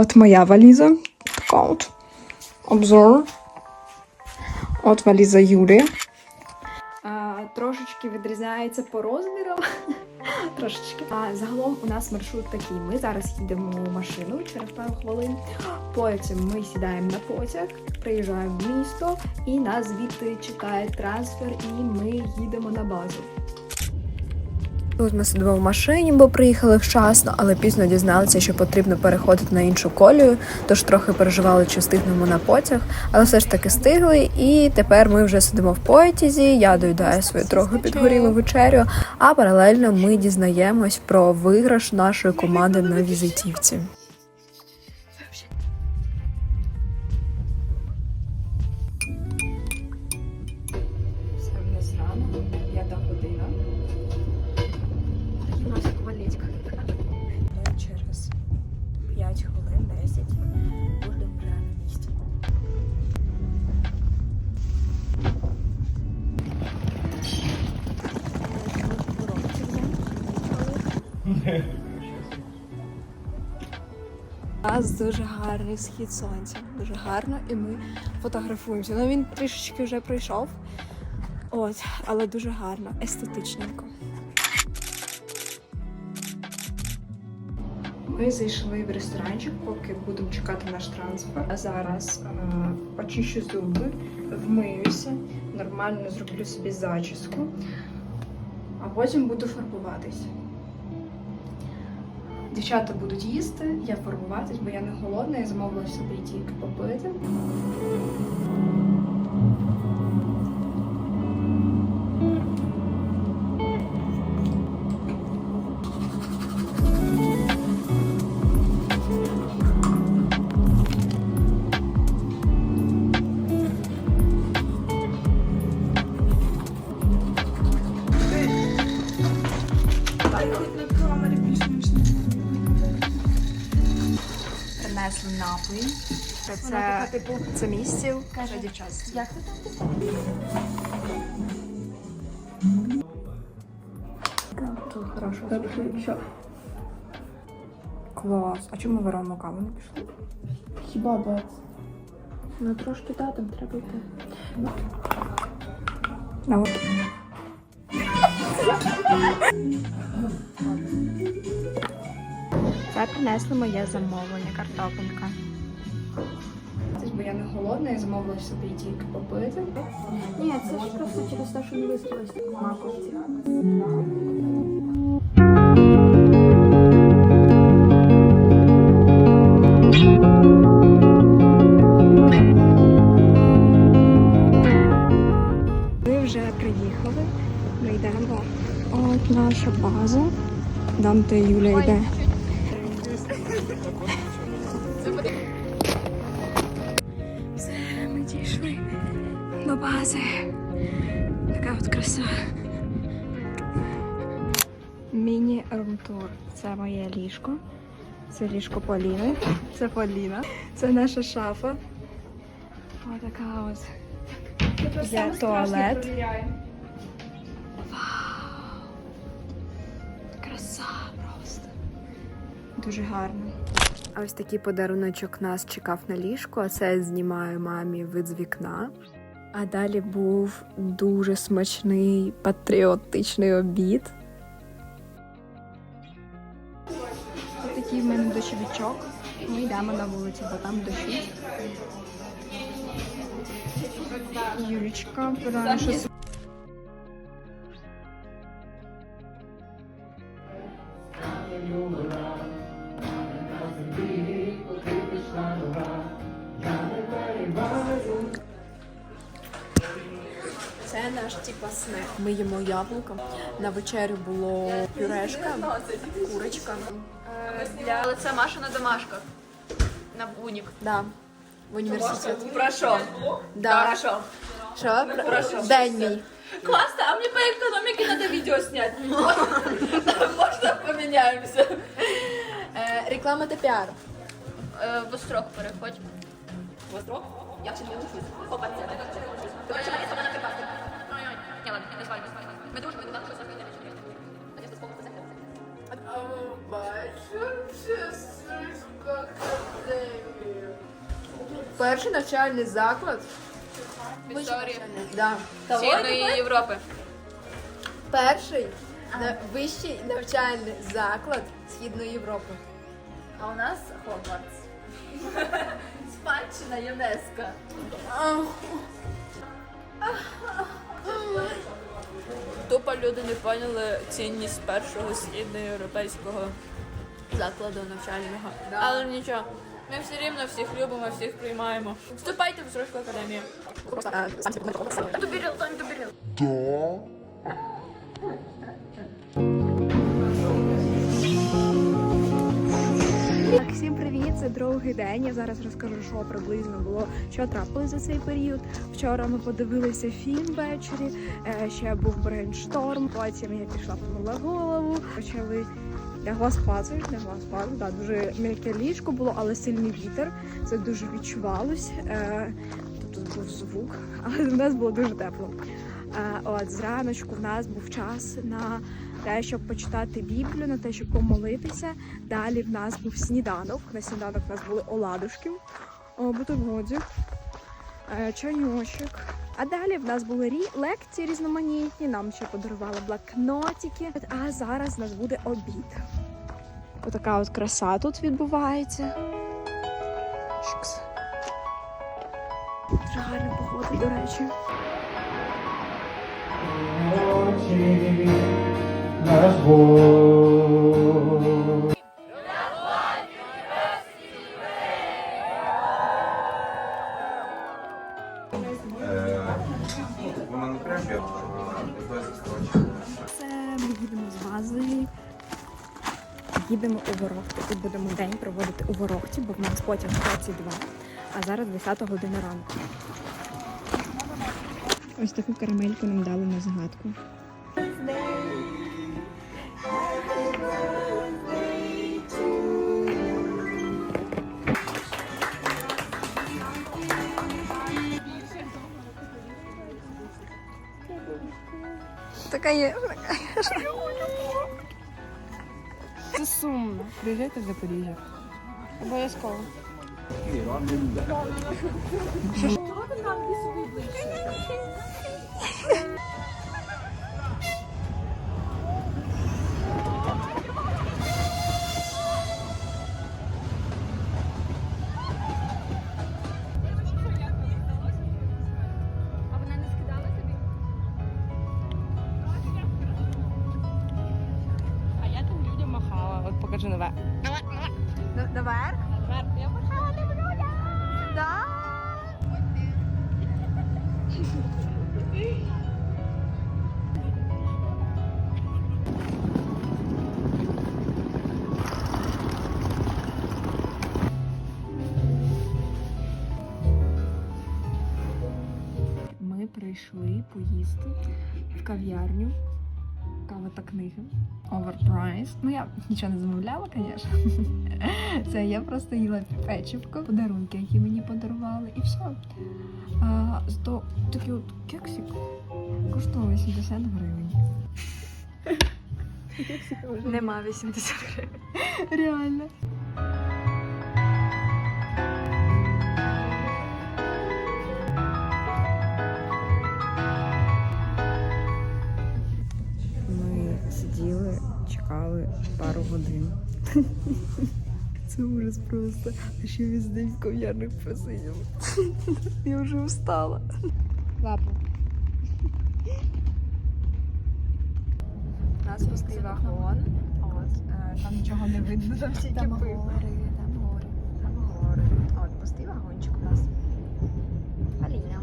от моя валіза. Така от. Обзор. От валіза Юлі. А, трошечки відрізняється по розмірам. Трошечки. А загалом у нас маршрут такий. Ми зараз їдемо в машину через пару хвилин. Потім ми сідаємо на потяг, приїжджаємо в місто, і нас звідти чекає трансфер, і ми їдемо на базу. Тут ми сидимо в машині, бо приїхали вчасно, але пізно дізналися, що потрібно переходити на іншу колію, тож трохи переживали, чи встигнемо на потяг, але все ж таки стигли. І тепер ми вже сидимо в потязі. Я доїдаю свою трохи підгорілу вечерю. А паралельно ми дізнаємось про виграш нашої команди на візитівці. Нас дуже гарний схід сонця, дуже гарно, і ми фотографуємося. Ну він трішечки вже пройшов. От, але дуже гарно, естетичненько. Ми зайшли в ресторанчик, поки будемо чекати наш трансфер. А зараз е, очищу зуби, вмиюся, нормально зроблю собі зачіску, а потім буду фарбуватись. Дівчата будуть їсти, я формуватись, бо я не голодна, я замовила собі тільки попити. Принесли напої. Це, це, це місце для дівчат. Як ти Тут хорошо. Клас. А чому ми варимо каву не пішли? Хіба бац? Ну трошки да, там треба йти. А от. Принесли моє замовлення, картопелька. Бо я не голодна, я замовила собі тільки попити. Ні, це ж просто через те, що не виспалась маковці. Ми вже приїхали. Ми йдемо. От наша база. Там, де Юля йде. Бази. Така от краса. Міні-румтур. Це моє ліжко. Це ліжко Поліни. Це Поліна. Це наша шафа. Ось така от. Є туалет. Краса просто. Дуже гарно. А ось такий подаруночок нас чекав на ліжку, а це я знімаю мамі вид з вікна. А далі був дуже смачний патріотичний обід. Ось такий в мене дощовичок. Ми йдемо на вулицю, бо там дощить. Юлічка пора. Це наш типа снек. Ми їмо яблуко. На вечерю було пюрешка, курочка. Але це Маша на домашках. На бунік. Да. В університет. Прошу. Да. Хорошо. Що? Про- День мій. Классно, а мне по экономике надо видео снять. Можно поменяемся? Е, реклама та піар. Е, В острог переходь. В острог? Я все не. Опа, це вона? Ой-ой. Ні, ладно, не. Ми дружимо, ми щось. А я з тобою Перший навчальний заклад. В історії Да. Східної Європи. Перший на- вищий навчальний заклад Східної Європи. А у нас Хогвартс. Спадщина ЮНЕСКО. Тупо люди не поняли цінність першого східноєвропейського закладу навчального. Але нічого. Ми все рівно всіх любимо, всіх приймаємо. Вступайте в Зручку академію. Добіріл, Тонь, добіріл. Так, всім привіт! Це другий день. Я зараз розкажу, що приблизно було, що трапилось за цей період. Вчора ми подивилися фільм ввечері, е, ще був брейншторм. Потім я пішла помила голову, почали. Лягла спати, лягла спати. Да, дуже м'яке ліжко було, але сильний вітер. Це дуже відчувалось. Е, Тут був звук, але в нас було дуже тепло. Е, От зраночку в нас був час на те, щоб почитати Біблію, на те, щоб помолитися. Далі в нас був сніданок. На сніданок в нас були оладушки, о, е, чайочок. А далі в нас були лекції різноманітні. Нам ще подарували блокнотики. А зараз у нас буде обід. Отака от краса тут відбувається. Дуже гарна погода, до речі. Наш Бог. Це ми їдемо з бази. Їдемо у Ворохту і будемо день проводити у Ворохті, бо в нас потяг 22, а зараз 10 година ранку. Ось таку карамельку нам дали на згадку. Така є. Це сумно. Приїжджайте в Запоріжжя. Обов'язково. А махала. От покажи нове. Наверх? Я махала тим людям. Да. Ми прийшли поїсти в кав'ярню. Та книги. Overpriced. Ну я нічого не замовляла, звісно. Це я просто їла печивко, подарунки, які мені подарували, і все. А, то такий от кексик коштував 80 гривень. Нема 80 гривень. Реально. Чекали пару годин. Це ужас просто. А ще весь день в кав'ярнях просиділи. Я вже устала. Лапу. У нас пустий вагон. Е, там нічого не видно, там тільки Там гори, там гори. Там гори. От, пустий вагончик у нас. Аліна.